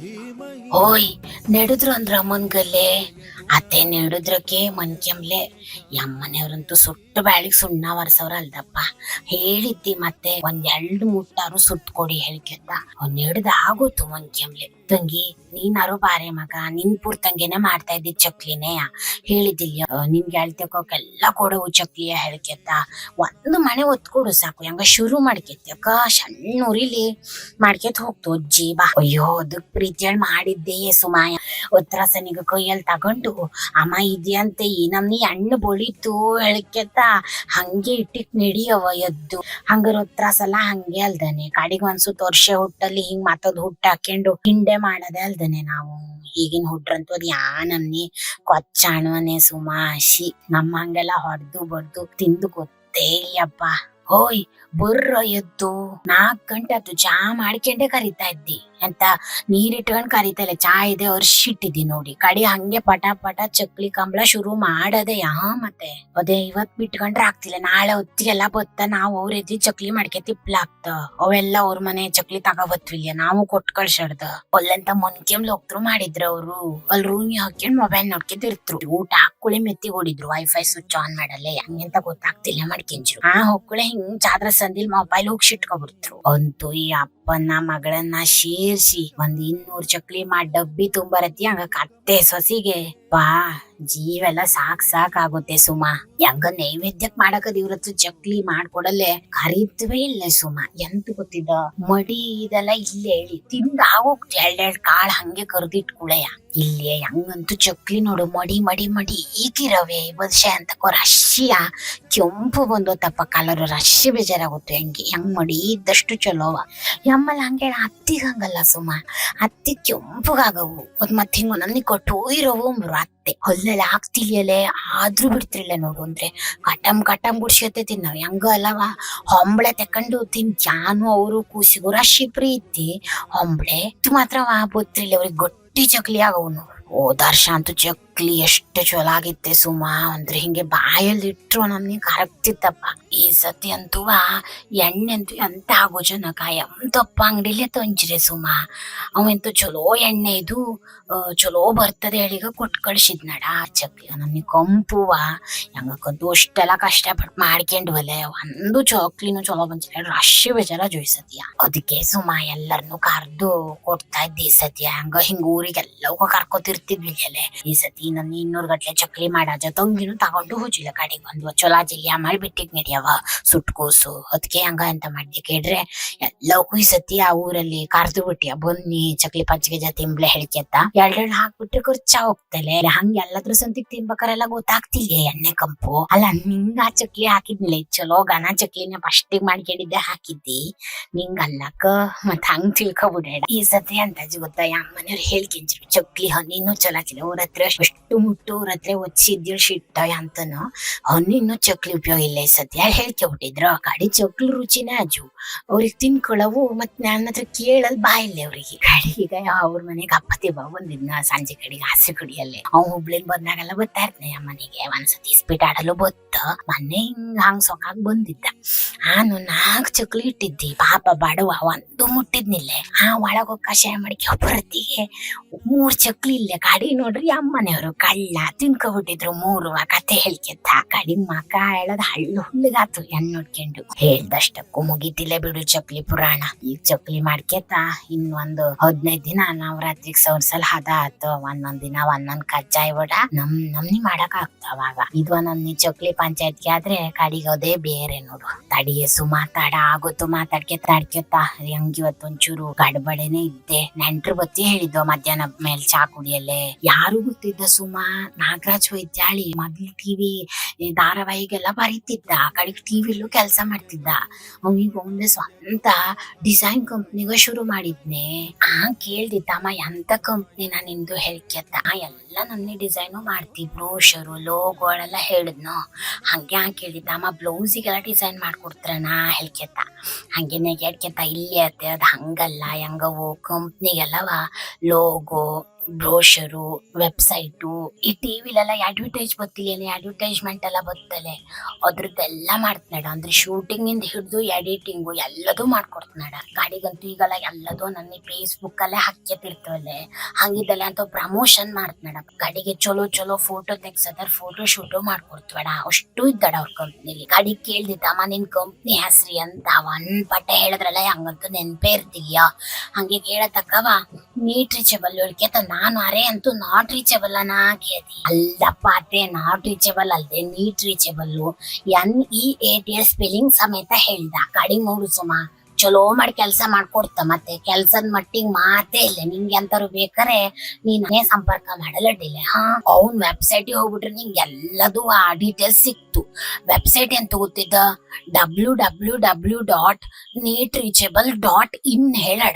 ಧೀಮಹಿ ಓಯ್, ನೆಡುದ್ರು ಅಂದ್ರ ಅಮ್ಮನ್ಗಲ್ಲೇ ಅತ್ತೆ ನೆಡದ್ರಕ್ಕೆ ಮನ್ ಕೆಮ್ಲೆ ಯಮ್ಮನೆಯವ್ರಂತೂ ಸುಟ್ಟ ಬ್ಯಾಳಿಗ್ ಸುಣ್ಣ ವರ್ಸವ್ರ ಅಲ್ದಪ್ಪ. ಹೇಳಿದ್ದಿ ಮತ್ತೆ ಒಂದ್ ಮುಟ್ಟಾರು ಸುಟ್ ಕೊಡಿ ಹೇಳ್ಕೆತ್ತ ಅವ್ನ್ ನೆಡ್ದ ಆಗೋತು ಮನ್ ಕೆಮ್ಲೆ ತಂಗಿ, ನೀನಾರು ಬಾರೆ ಮಗ, ನಿನ್ ಪೂರ್ತಂಗೆನೆ ಮಾಡ್ತಾ ಇದ್ದಿ ಚಕ್ಲಿನೇ. ಹೇಳಿದಿಲ್ಯ ನಿನ್ ಅಳ್ತಕೋಕೆಲ್ಲ ಕೊಡವು ಚಕ್ಲಿಯ ಹೇಳ್ಕೆತ್ತ ಒಂದು ಮನೆ ಒತ್ಕೊಡು ಸಾಕು, ಹಂಗ ಶುರು ಮಾಡ್ಕೆತ್ತ ಸಣ್ಣ ಉರಿಲಿ ಮಾಡ್ಕೊತ ಹೋಗ್ತು, ಅಜ್ಜಿ ಬಾ. ಅಯ್ಯೋ, ಅದಕ್ ಪ್ರೀತಿಯಳ್ ಮಾಡಿದ್ದೆ ಸುಮಾಯ ಒತ್ರಾಸನಿಗ ಕೈಯಲ್ಲಿ ತಗೊಂಡು, ಅಮ್ಮ ಇದೆಯಂತೆ ನಮ್ನಿ ಹಣ್ಣು ಬೊಳಿತು ಹೇಳ್ಕೆತ್ತ ಹಂಗೆ ಇಟ್ಟಿಕ್ ನಡಿಯವ ಎದ್ದು. ಹಂಗಾರ ಉತ್ತರಸಲ ಹಂಗೆ ಅಲ್ದನೆ. ಕಾಡಿಗೆ ಒಂದ್ಸು ವರ್ಷ ಹುಟ್ಟಲ್ಲಿ ಹಿಂಗ್ ಮತ್ತದ್ ಹುಟ್ಟ ಹಾಕೊಂಡು ಹಿಂಡೆ ಮಾಡದೆ ಅಲ್ದನೆ ನಾವು. ಈಗಿನ ಹುಟ್ರಂತೂ ಅದ್ ಯಾ ನಮ್ನಿ ಕೊಚ್ಚಾಣವನೆ ಸುಮಾಶಿ ನಮ್ಮ ಹಂಗೆಲ್ಲ ಹೊಡೆದು ಬಡ್ದು ತಿಂದು ಗೊತ್ತೇ ಇಲ್ಲಪ್ಪ. ಹೋಯ್ ಬುರ್ರ ಎದ್ದು ನಾಕ್ ಗಂಟೆ ಅದು ಚಾ ಮಾಡ್ಕೊಂಡೆ ಕರಿತಾ ಇದ್ದಿ. ಅಂತ ನೀರಿಟ್ಕೊಂಡ್ ಕರಿತಲ್ಲ ಚಾ ಇದೆ ಅರ್ಶಿಟ್ಟಿದ್ದಿ ನೋಡಿ. ಕಡಿ ಹಂಗೆ ಪಟ ಪಟ ಚಕ್ಲಿ ಕಂಬಳ ಶುರು ಮಾಡದೆ, ಯಾ ಮತ್ತೆ? ಅದೇ ಇವತ್ ಬಿಟ್ಕೊಂಡ್ರೆ ಆಗ್ತಿಲ್ಲ. ನಾಳೆ ಹೊತ್ತಿಗೆಲ್ಲ ಬತ್ತ, ನಾವು ಅವ್ರ ಎದ್ದಿ ಚಕ್ಲಿ ಮಾಡ್ಕೆ ತಿಪ್ಲಾಗ್ತ ಅವೆಲ್ಲ ಅವ್ರ ಮನೆ ಚಕ್ಲಿ ತಗೋಬತ್ವಿಲ್ಲ ನಾವು ಕೊಟ್ ಕಳ್ಸಾಡ್ದ ಅಲ್ಲಂತ ಮೊನ್ಕೆಮ್ಲ ಹೋಗ್ತರು ಮಾಡಿದ್ರು ಅವ್ರು. ಅಲ್ಲಿ ರೂಮ್ ಹಾಕೊಂಡ್ ಮೊಬೈಲ್ ನೋಡ್ಕೊಂತಿರ್ತರು ಊಟ ಹಾಕೊಳ್ಳಿ ಮೆತ್ತಿ ಓಡಿದ್ರು ವೈಫೈ ಸ್ವಿಚ್ ಆನ್ ಮಾಡಲ್ಲ. ಅಂತ ಗೊತ್ತಾಗ್ತಿಲ್ಲ ಮಾಡ್ಕೊಂಡ್ರು ಆ ಹೊಕ್ಕಳೆ ಹಿಂಗ್ ಚಾದ್ರ ಸಂದಿಲ್ ಮೊಬೈಲ್ ಹೋಗಿ ಶಿಟ್ಕೊಬಿಡ್ತ್ರು. ಅಂತೂ ಈ ಅಪ್ಪನ ಮಗಳನ್ನ ಸೇರ್ಸಿ ಒಂದ್ ಇನ್ನೂರ್ ಚಕ್ಲಿ ಮಾಡಿ ಡಬ್ಬಿ ತುಂಬರತಿ ಹಂಗ ಕತ್ತೆ ಸೊಸಿಗೆ. ಬಾ ಜೀವೆಲ್ಲ ಸಾಕ್ ಸಾಕ್ ಆಗುತ್ತೆ ಸುಮಾ. ಹೆಂಗ ನೈವೇದ್ಯಕ್ ಮಾಡಕ ಇವ್ರತ್ತು ಚಕ್ಲಿ ಮಾಡ್ಕೊಡಲ್ಲೇ ಕರೀತವೇ ಇಲ್ಲ ಸುಮಾ. ಎಂತ ಗೊತ್ತಿದ್ದ? ಮಡಿ ಇದೆಲ್ಲ ಇಲ್ಲೇ ಹೇಳಿ. ತಿಂದ ಆಗೋಗ್ ಎರಡೆರಡ್ ಕಾಳ್ ಹಂಗೆ ಕರ್ದಿಟ್ಕುಳೆಯ ಇಲ್ಲೇ ಹೆಂಗಂತೂ ಚಕ್ಲಿ ನೋಡು, ಮಡಿ ಮಡಿ ಮಡಿ ಈಗಿರವೆ. ವರ್ಷ ಅಂತ ರಶಿಯ. ಕೆಂಪು ಬಂದೋತಪ್ಪ ಕಲರ್, ರಶ್ಯ ಬೇಜಾರಾಗುತ್ತೆ ಹೆಂಗೆ. ಹೆಂಗ್ ಮಡಿ ಇದ್ದಷ್ಟು ಚಲೋವ ಯಮ್ಮಲ್ಲ ಹಂಗೆ ಅತ್ತಿಗ್ ಹಂಗಲ್ಲ ಸುಮ. ಅತ್ತಿ ಕೆಂಪುಗಾಗವು. ಅದ್ ಮತ್ತೆ ಹಿಂಗ ನನ್ನಿ ಕೊಟ್ಟು ಅಂಬ್ರು ಅತ್ತೆ ಹೊಲ್ಲೆಲ್ಲ ಹಾಕ್ತಿಲಿಯಲೆ ಆದ್ರೂ ಬಿಡ್ತಿರ್ಲಿಲ್ಲ ನೋಡು ಅಂದ್ರೆ. ಕಟಮ್ ಕಟಮ್ ಗುಡ್ಸತ್ತೆ ತಿನ್ನವ್ ಹೆಂಗ ಅಲ್ಲವ. ಹೊಂಬಳೆ ತಕೊಂಡು ತಿನ್, ಜಾನು ಅವರು ಕೂಸಿಗೂ ರಾಶಿ ಪ್ರೀತಿ ಹೊಂಬಳೆ ಇದು ಮಾತ್ರ ಬೊತ್ತಿರ್ಲಿ ಅವ್ರಿಗೆ ಗೊಟ್ಟಿ ಚಕ್ಲಿ ಆಗವು ಓ ದರ್ಶ ಅಂತೂ ಚಕ್ಲಿ ಎಷ್ಟು ಚಲೋ ಆಗಿತ್ತೆ ಸುಮಾ. ಅಂದ್ರೆ ಹಿಂಗೆ ಬಾಯಲ್ಲಿ ಇಟ್ರು ನಮ್ಗೆ ಕರಗ್ತಿತ್ತಪ್ಪ ಈ ಸತಿ ಅಂತೂ ಎಣ್ಣೆ ಅಂತೂ ಎಂತ ಆಗೋ ಜನಕ, ಎಂತಪ್ಪ ಅಂಗಡಿಲೇ ತಂಜ್ರಿ ಸುಮಾ. ಅವಂತೂ ಚಲೋ ಎಣ್ಣೆ ಇದು ಚಲೋ ಬರ್ತದೆ ಹೇಳಿಗ ಕೊಟ್ ಕಳ್ಸಿದ್ನಡ ಆ ಚಕ್ಲಿ. ನಮ್ಗೆ ಕಂಪುವ ಹೆಂಗಕ್ಕಂತೂ ಅಷ್ಟೆಲ್ಲ ಕಷ್ಟಪಟ್ಟು ಮಾಡ್ಕೊಂಡ್ವಲೆ ಒಂದು ಚಾಕ್ಲಿನು ಚಲೋ ಬಂದಿಲ್ಲ ರಶ್ ಬೇಜಾರ ಜೋಯ್ಸತಿಯ ಅದಕ್ಕೆ ಸುಮಾ ಎಲ್ಲರನ್ನು ಕರ್ದು ಕೊಡ್ತಾ ಇದ್ದೆ ಈ ಸತಿ ಹಂಗ ಹಿಂಗ ಊರಿಗೆಲ್ಲವೂ ಕರ್ಕೊತಿರ್ತಿದ್ವಿ ಈ ಸತಿ ನನ್ನ ಇನ್ನೂರ್ ಗಟ್ಲೆ ಚಕ್ಲಿ ಮಾಡಾಜ. ತಂಗಿನೂ ತಗೊಂಡು ಹೋಜಿಲ್ಲ ಕಡೆಗೆ ಬಂದ್ವ. ಚೊಲಾ ಜಿಲ್ಲೆ ಮಾಡಿ ಬಿಟ್ಟಿಗ್ ನಡಿಯವ ಸುಟ್ಕೋಸು ಅದಕ್ಕೆ ಹಂಗ ಅಂತ ಮಾಡಿದೆ ಕೇಳ್ರೆ ಎಲ್ಲವಕ್ಕೂ ಈ ಸತಿ ಆ ಊರಲ್ಲಿ ಕರ್ದು ಬಿಟ್ಟಿಯ ಬನ್ನಿ, ಚಕ್ಲಿ ಪಂಚಿಗೆ ಜೊತೆ ತಿಂಬ್ಲೆ ಹೇಳ್ಕೆತ್ತ ಎರಡೆರಡು ಹಾಕ್ಬಿಟ್ರೆ ಖರ್ಚಾ ಹೋಗ್ತಲೆ. ಹಂಗ ಎಲ್ಲದ್ರ ಸಂತಿಗೆ ತಿನ್ಬೇಕಾರೆಲ್ಲ ಗೊತ್ತಾಗ್ತಿಲ್ಲ ಎಣ್ಣೆ ಕಂಪು. ಅಲ್ಲ, ನಿಂಗ ಆ ಚಕ್ಲಿ ಹಾಕಿದ್ನಿಲ್ಲ ಇದ್ ಚಲೋ ಘನ ಚಕ್ಲಿನ ಫಸ್ಟಿಗೆ ಮಾಡ್ಕೊಂಡಿದ್ದೆ ಹಾಕಿದ್ದಿ. ನಿಂಗ ಅಲ್ಲಕ್ಕ ಮತ್ ಹಂಗ್ ತಿಳ್ಕೊಬಿಡ ಈ ಸತಿ ಅಂತಾಜಿ ಗೊತ್ತಾ ಯಾ ಮನೆಯವ್ರು ಹೇಳ್ಕಿಂಚ್ರು ಚಕ್ಲಿ ಹಣ್ಣಿನೂ ಚಲೋ ಚಿಲ್ಲ ಅವ್ರ ಹತ್ರ ಅಷ್ಟು ಮುಟ್ಟು ಹತ್ರ ಒಚ್ಚಿದ್ದಿಳ್ ಶಿಟ್ಟ ಅಂತನು. ಇನ್ನೂ ಚಕ್ಲಿ ಉಪಯೋಗ ಇಲ್ಲ ಈ ಸತಿ. ಅಲ್ಲಿ ಆ ಕಡಿ ಚಕ್ಲಿ ರುಚಿನೇ ಅಜು. ಅವ್ರಿಗೆ ತಿನ್ಕೊಳ್ಳವು ಮತ್ ನನ್ನ ಹತ್ರ ಕೇಳಲ್ ಬಾಯಿಲ್ಲ ಅವ್ರಿಗೆ. ಕಡೆಗೆ ಅವ್ರ ಮನೆಗೆ ಅಪ್ಪತಿ ಬಾ ಬಂದಿದ್ನ ಸಂಜೆ ಕಡೆಗೆ ಹಸಿ ಕುಡಿಯಲ್ಲೇ. ಅವ್ ಹುಬ್ಳಿನ್ ಬಂದಾಗೆಲ್ಲ ಬರ್ತಾ ಇರ್ತಾನೆ ಆ ಮನೆಗೆ. ಒಂದ್ಸತಿ ಇಸ್ಪೀಟ್ ಆಡಲು ಬತ್ತ ಮೊನ್ನೆ ಹಿಂಗ್ ಹಂಗ್ ಸೊಕಾಗ್ ಬಂದಿದ್ದ. ನಾನು ನಾಲ್ಕು ಚಕ್ಲಿ ಇಟ್ಟಿದ್ದಿ. ಪಾಪ ಬಡವ, ಒಂದು ಮುಟ್ಟಿದ್ನಿಲ್ಲೆ. ಆ ಒಳಗೆ ಕಷಾಯ ಮಾಡಿಕೆ ಒಬ್ಬರತ್ತಿಗೆ ಮೂರ್ ಚಕ್ಲಿ ಇಲ್ಲೇ. ಗಾಡಿ ನೋಡ್ರಿ ಅಮ್ಮನೆಯವರು ಕಳ್ಳ ತಿನ್ಕೊಬಿಟ್ಟಿದ್ರು ಮೂರು, ಆ ಕತೆ ಹೇಳ್ಕೆತ್ತ ಕಡಿಮ್ ಮಕ ಹೇಳದ್ ಹಳ್ಳು ಹುಳ್ಳಿಗಾತು ಎನ್ ನೋಡ್ಕೊಂಡು. ಹೇಳ್ದಷ್ಟಕ್ಕೂ ಮುಗಿತಿಲ್ಲ ಬಿಡು ಚಪ್ಲಿ ಪುರಾಣ. ಈಗ ಮಾಡ್ಕೆತ್ತ ಮಾಡ್ಕೆತ ಇನ್ನೊಂದು ಹದಿನೈದ್ ದಿನ ನವರಾತ್ರಿಗ್ ಸೌರ್ಸಲ್ ಹದ ಆತು, ಒಂದೊಂದ್ ದಿನ ಒಂದೊಂದ್ ಕಜ್ಜಾಯ ವಡ, ನಮ್, ನಮ್ನಿ ಮಾಡಕ್ ಆಗ್ತಾವಾಗ ಇದು ನಮ್ನಿ ಚಕ್ಲಿ ಪಂಚಾಯತ್ಗೆ ಆದ್ರೆ ಕಡಿಗೋದೇ ಬೇರೆ ನೋಡು. ತಡಿಯಸು ಮಾತಾಡ ಆಗೋತು ಮಾತಾಡ್ಕೆ ತಾಡ್ಕೆತ ಹೆಂಗ್ ಇವತ್ತು ಒಂಚೂರು ಗಡ್ಬಡೆನೆ ಇದ್ದೆ. ನೆಂಟ್ರು ಬತ್ತಿ ಹೇಳಿದ್ದು ಮಧ್ಯಾಹ್ನ ಮೇಲ್ ಚಾ ಕುಡಿಯಲ್ಲೇ. ಯಾರು ಗೊತ್ತಿದ್ದ ಸುಮಾ, ನಾಗರಾಜ್ ವೈದ್ಯಾಳಿ, ಮೊದ್ಲು ಟಿವಿ ಧಾರಾವಾಹಿಗೆಲ್ಲ ಬರೀತಿದ್ದ. ಕಡೆಗೆ ಟಿವಿಲೂ ಕೆಲಸ ಮಾಡ್ತಿದ್ದ. ಅವನಿಗೆ ಒಂದೇ ಸ್ವಂತ ಡಿಸೈನ್ ಕಂಪ್ನಿಗೂ ಶುರು ಮಾಡಿದ್ನೆ. ಆ ಕೇಳ್ದಿತ್ತಮ್ಮ ಎಂತ ಎಂತ ಕಂಪ್ನಿನ ನಿಂದು ಹೇಳ್ಕೆತ್ತ ಎಲ್ಲ ನನ್ನೇ ಡಿಸೈನು ಮಾಡ್ತಿ ಬ್ರೋಷರು ಲೋಗೋಳೆಲ್ಲ ಹೇಳಿದ್ನು. ಹಂಗೆ ಹಂಗೆ ಕೇಳಿದ್ದಮ್ಮ ಬ್ಲೌಸಿಗೆಲ್ಲ ಡಿಸೈನ್ ಮಾಡ್ಕೊಡ್ತಾರಣ ಹೇಳ್ಕೆತ್ತ ಹಂಗೆ ನೆಗೆಡ್ಕೆತ್ತ ಇಲ್ಲಿ ಅತ್ತೆ, ಅದು ಹಂಗಲ್ಲ. ಹೆಂಗವು ಕಂಪ್ನಿಗೆಲ್ಲವ ಲೋಗೋ ಬ್ರೋಷರು ವೆಬ್ಸೈಟು ಈ ಟಿವಿಲೆಲ್ಲ ಅಡ್ವರ್ಟೈಸ್ ಗೊತ್ತಿಲ್ಲ ಅಡ್ವರ್ಟೈಸ್ಮೆಂಟ್ ಎಲ್ಲ ಬರ್ತಲೆ ಅದ್ರದ್ದೆಲ್ಲ ಮಾಡ್ತಾಡ ಅಂದ್ರೆ ಶೂಟಿಂಗ್ ಇಂದ ಹಿಡಿದು ಎಡಿಟಿಂಗು ಎಲ್ಲದೂ ಮಾಡ್ಕೊಡ್ತಾಡ ಗಾಡಿಗಂತೂ ಈಗೆಲ್ಲ ಎಲ್ಲದೂ ನನ್ನ ಫೇಸ್ಬುಕ್ ಅಲ್ಲೇ ಹಾಕ್ಯತಿರ್ತವಲ್ಲೇ. ಹಂಗಿದ್ದಲ್ಲ ಅಂತ ಪ್ರಮೋಷನ್ ಮಾಡ್ತಾಡ ಗಾಡಿಗೆ ಚಲೋ ಚಲೋ ಫೋಟೋ ತೆಗ್ಸದಾರ ಫೋಟೋ ಶೂಟು ಮಾಡ್ಕೊಡ್ತಬೇಡ ಅಷ್ಟು ಇದ್ದಾಡ ಅವ್ರ ಕಂಪ್ನಿಲಿ ಗಾಡಿ ಕೇಳ್ದಿದ್ದಮ್ಮ ನಿನ್ ಕಂಪ್ನಿ ಹೆಸ್ರಿ ಅಂತ ಒಂದ್ ಪಟ್ಟ ಹೇಳಿದ್ರಲ್ಲ, ಹಂಗಂತೂ ನೆನ್ಪೇ ಇರ್ತೀಯ ಹಂಗೆ ಕೇಳತಕ್ಕವ ನೀಟ್ ರೀಚಬಲ್ ಹೇಳ್ಕೇತ ನಾನು ಅರೆ ಅಂತೂ ನಾಟ್ ರೀಚಬಲ್ ಅನ್ನ ಕೇಳ್ತಿ ಅಲ್ಲಪ್ಪ ನಾಟ್ ರೀಚಬಲ್ ಅಲ್ಲದೆ neat reachable N E A T spelling ಸಮೇತ ಹೇಳ್ದ. ಕಡಿಮೆ ನೋಡು ಸುಮ. ಚಲೋ ಮಾಡಿ ಕೆಲಸ ಮಾಡ್ಕೊಡ್ತ ಮತ್ತೆ ಕೆಲ್ಸದ ಮಟ್ಟಿಗೆ ಮಾತೇ ಇಲ್ಲ. ನಿಂಗೆ ಎಂತಾರು ಬೇಕಾರೆ, ನೀನೇ ಸಂಪರ್ಕ ಮಾಡಲಡ್ಡಿಲ್ಲ ಹಾ, ಅವ್ನ್ ವೆಬ್ಸೈಟ್ ಹೋಗ್ಬಿಟ್ರೆ ನಿಂಗೆ ಎಲ್ಲದೂ ಆ ಡೀಟೇಲ್ಸ್ ಸಿಕ್ತು. ವೆಬ್ಸೈಟ್ ಏನ್ ತಗೋತಿದ್ದ? W W W dot neat reachable dot in ಹೇಳಡ